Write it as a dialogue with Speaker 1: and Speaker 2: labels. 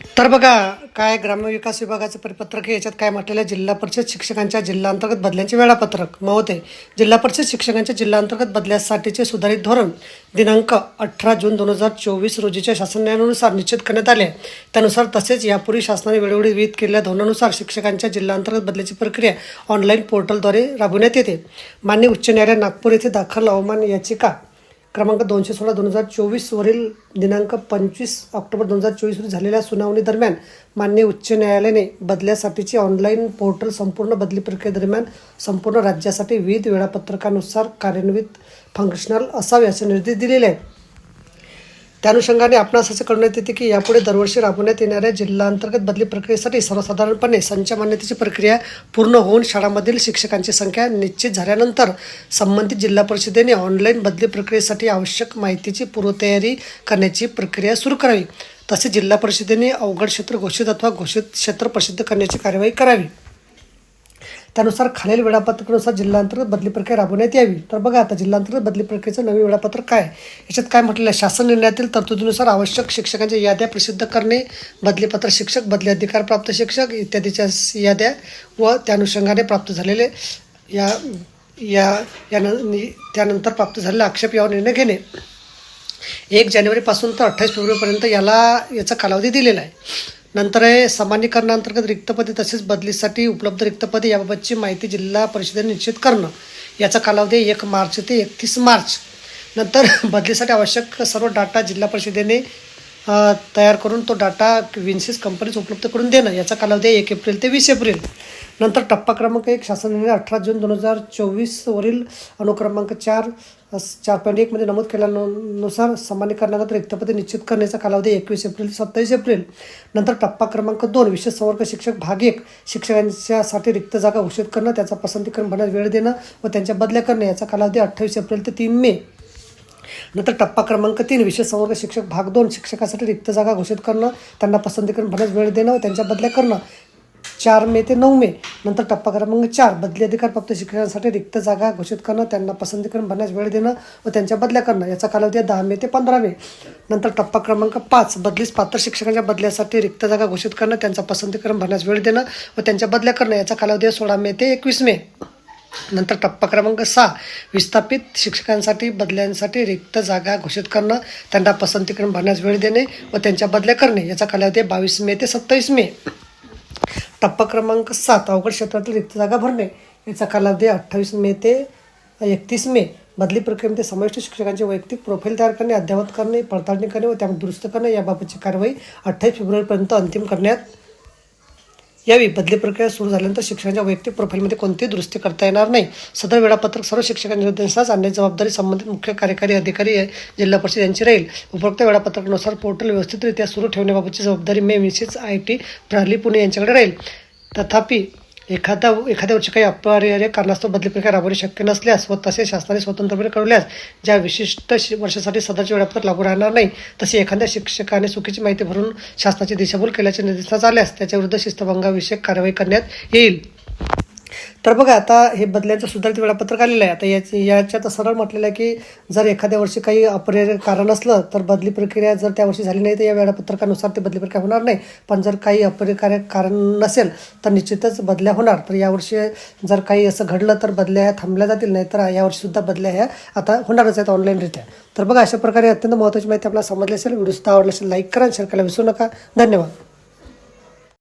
Speaker 1: तर बघा काय ग्रामविकास विभागाचं परिपत्रक याच्यात काय म्हटलेलं आहे? जिल्हा परिषद शिक्षकांच्या जिल्हांतर्गत बदल्यांचे वेळापत्रक. महोदय जिल्हा परिषद शिक्षकांच्या जिल्हांतर्गत बदल्यासाठीचे सुधारित धोरण दिनांक अठरा जून दोन हजार चोवीस रोजीच्या शासन निर्णयानुसार निश्चित करण्यात आले त्यानुसार तसेच यापूर्वी शासनाने वेळोवेळी विहित केलेल्या धोरणानुसार शिक्षकांच्या जिल्हांतर्गत बदल्याची प्रक्रिया ऑनलाईन पोर्टलद्वारे राबवण्यात येते. मान्य उच्च न्यायालय नागपूर येथे दाखल अवमान याचिका क्रमांक दोनशे सोळा दोन हजार चोवीसवरील दिनांक पंचवीस ऑक्टोबर दोन हजार चोवीस रोजी झालेल्या सुनावणीदरम्यान मान्य उच्च न्यायालयाने बदल्यासाठीची ऑनलाईन पोर्टल संपूर्ण बदली प्रक्रियेदरम्यान संपूर्ण राज्यासाठी विविध वेळापत्रकानुसार कार्यान्वित फंक्शनल असावे असे निर्देश दिलेले आहेत. त्या अनुषंगाने आपणास असं कळण्यात येते की यापुढे दरवर्षी राबवण्यात येणाऱ्या जिल्हांतर्गत बदली प्रक्रियेसाठी सर्वसाधारणपणे संच मान्यतेची प्रक्रिया पूर्ण होऊन शाळांमधील शिक्षकांची संख्या निश्चित झाल्यानंतर संबंधित जिल्हा परिषदेने ऑनलाईन बदली प्रक्रियेसाठी आवश्यक माहितीची पूर्वतयारी करण्याची प्रक्रिया सुरू करावी. तसेच जिल्हा परिषदेने अवघड क्षेत्र घोषित अथवा घोषित क्षेत्र प्रसिद्ध करण्याची कार्यवाही करावी. त्यानुसार खालील वेळापत्रकानुसार जिल्हांतर्गत बदली प्रक्रिया राबवण्यात यावी. तर बघा आता जिल्हांतर्गत बदली प्रक्रियेचं नवीन वेळापत्रक काय याच्यात काय म्हटलेलं आहे? शासन निर्णयातील तरतुदीनुसार आवश्यक शिक्षकांच्या याद्या प्रसिद्ध करणे बदलीपत्र शिक्षक बदली अधिकार प्राप्त शिक्षक इत्यादीच्या याद्या व त्या अनुषंगाने प्राप्त झालेले या या यानं त्यानंतर प्राप्त झालेला आक्षेप यावर निर्णय घेणे. एक जानेवारीपासून तर अठ्ठावीस फेब्रुवारीपर्यंत याला याचा कालावधी दिलेला आहे. नंतर आहे समानीकरणांतर्गत रिक्तपदे तसेच बदलीसाठी उपलब्ध रिक्तपदे याबाबतची माहिती जिल्हा परिषदेने निश्चित करणं. याचा कालावधी एक मार्च ते एकतीस मार्च. नंतर बदलीसाठी आवश्यक सर्व डाटा जिल्हा परिषदेने तयार करून तो डाटा विन्सिस कंपनीज उपलब्ध करून देणं याचा कालावधी आहे एक एप्रिल ते वीस एप्रिल. नंतर टप्पा क्रमांक एक शासन अठरा जून दोन हजार चोवीसवरील अनुक्रमांक चार चार पॉईंट एकमध्ये नमूद केल्यानुसार समानीकरणागत रिक्तपदे निश्चित करण्याचा कालावधी एकवीस एप्रिल ते सत्तावीस एप्रिल. नंतर टप्पा क्रमांक दोन विशेष संवर्ग शिक्षक भाग एक शिक्षकांच्यासाठी रिक्त जागा घोषित करणं त्याचा पसंतीकरण भरण्यास वेळ देणं व त्यांच्या बदल्या करणं याचा कालावधी अठ्ठावीस एप्रिल ते तीन मे. नंतर टप्पा क्रमांक तीन विशेष संवर्ग शिक्षक भाग दोन शिक्षकासाठी रिक्त जागा घोषित करणं त्यांना पसंतीकरण भरण्यास वेळ देणं त्यांच्या बदल्या करणं. चार मे ते नऊ मे नंतर टप्पा क्रमांक चार बदली अधिकार प्राप्त शिक्षकांसाठी रिक्त जागा घोषित करणं त्यांना पसंतीकरण भरण्यास वेळ देणं व त्यांच्या बदल्या करणं. याचा कालावधी आहे दहा मे ते पंधरा मे. नंतर टप्पा क्रमांक पाच बदलीस पात्र शिक्षकांच्या बदल्यासाठी रिक्त जागा घोषित करणं त्यांचा पसंतीकरण भरण्यास वेळ देणं व त्यांच्या बदल्या करणं. याचा कालावधी आहे सोळा मे ते एकवीस मे. नंतर टप्पा क्रमांक सहा विस्थापित शिक्षकांसाठी बदल्यांसाठी रिक्त जागा घोषित करणं त्यांना पसंतीकरण भरण्यास वेळ देणे व त्यांच्या बदल्या करणे याचा कालावधी बावीस मे ते सत्तावीस मे. टप्पा क्रमांक सात अवघड क्षेत्रातील रिक्त जागा भरणे याचा कालावधी अठ्ठावीस मे ते एकतीस मे. बदली प्रक्रियेमध्ये समाविष्ट शिक्षकांचे वैयक्तिक प्रोफाईल तयार करणे अद्ययावत करणे पडताळणी करणे व त्यामध्ये दुरुस्त करणे याबाबतची कारवाई अठ्ठावीस फेब्रुवारीपर्यंत अंतिम करण्यात यावी बदली प्रक्रिया सुरू झाल्यानंतर शिक्षकांच्या वैयक्तिक प्रोफाईलमध्ये कोणतीही दुरुस्ती करता येणार नाही. सदर वेळापत्रक सर्व शिक्षकांच्या निर्देशास आणण्याची जबाबदारी संबंधित मुख्य कार्यकारी अधिकारी जिल्हा परिषद यांची राहील. उपरोक्त वेळापत्रकानुसार पोर्टल व्यवस्थितरित्या सुरू ठेवण्याबाबतची जबाबदारी मे मिसेस आय टी प्रणाली पुणे यांच्याकडे राहील. तथापि एखादा एखाद्या वर्षी काही अपरिहार्य कारणास्तव बदली प्रक्रिया राबवणे शक्य नसल्यास व तसे शासनाने स्वतंत्रपणे कळवल्यास ज्या विशिष्ट वर्षासाठी सदरचे वेळापत्रक लागू राहणार नाही तसे एखाद्या शिक्षकाने चुकीची माहिती भरून शासनाची दिशाभूल केल्याचे निर्देश आल्यास त्याच्याविरुद्ध शिस्तभंगाविषयक कारवाई करण्यात येईल. तर बघा आता हे बदल्यांचं सुधारित वेळापत्रक आलेलं आहे. आता याच याच्यात सरळ म्हटलेलं आहे की जर एखाद्या वर्षी काही अपरिहार्य कारण असलं तर बदली प्रक्रिया जर त्या वर्षी झाली नाही तर या वेळापत्रकानुसार ते बदली प्रक्रिया होणार नाही. पण जर काही अपरिहार्य कारण नसेल तर निश्चितच बदल्या होणार. तर यावर्षी जर काही असं घडलं तर बदल्या ह्या थांबल्या जातील नाही तर यावर्षीसुद्धा बदल्या ह्या आता होणारच आहेत ऑनलाईनरित्या. तर बघा अशा प्रकारे अत्यंत महत्त्वाची माहिती आपल्याला समजली असेल. व्हिडिओ सुद्धा आवडला असेल लाईक करा शेअर करायला विसरू नका. धन्यवाद.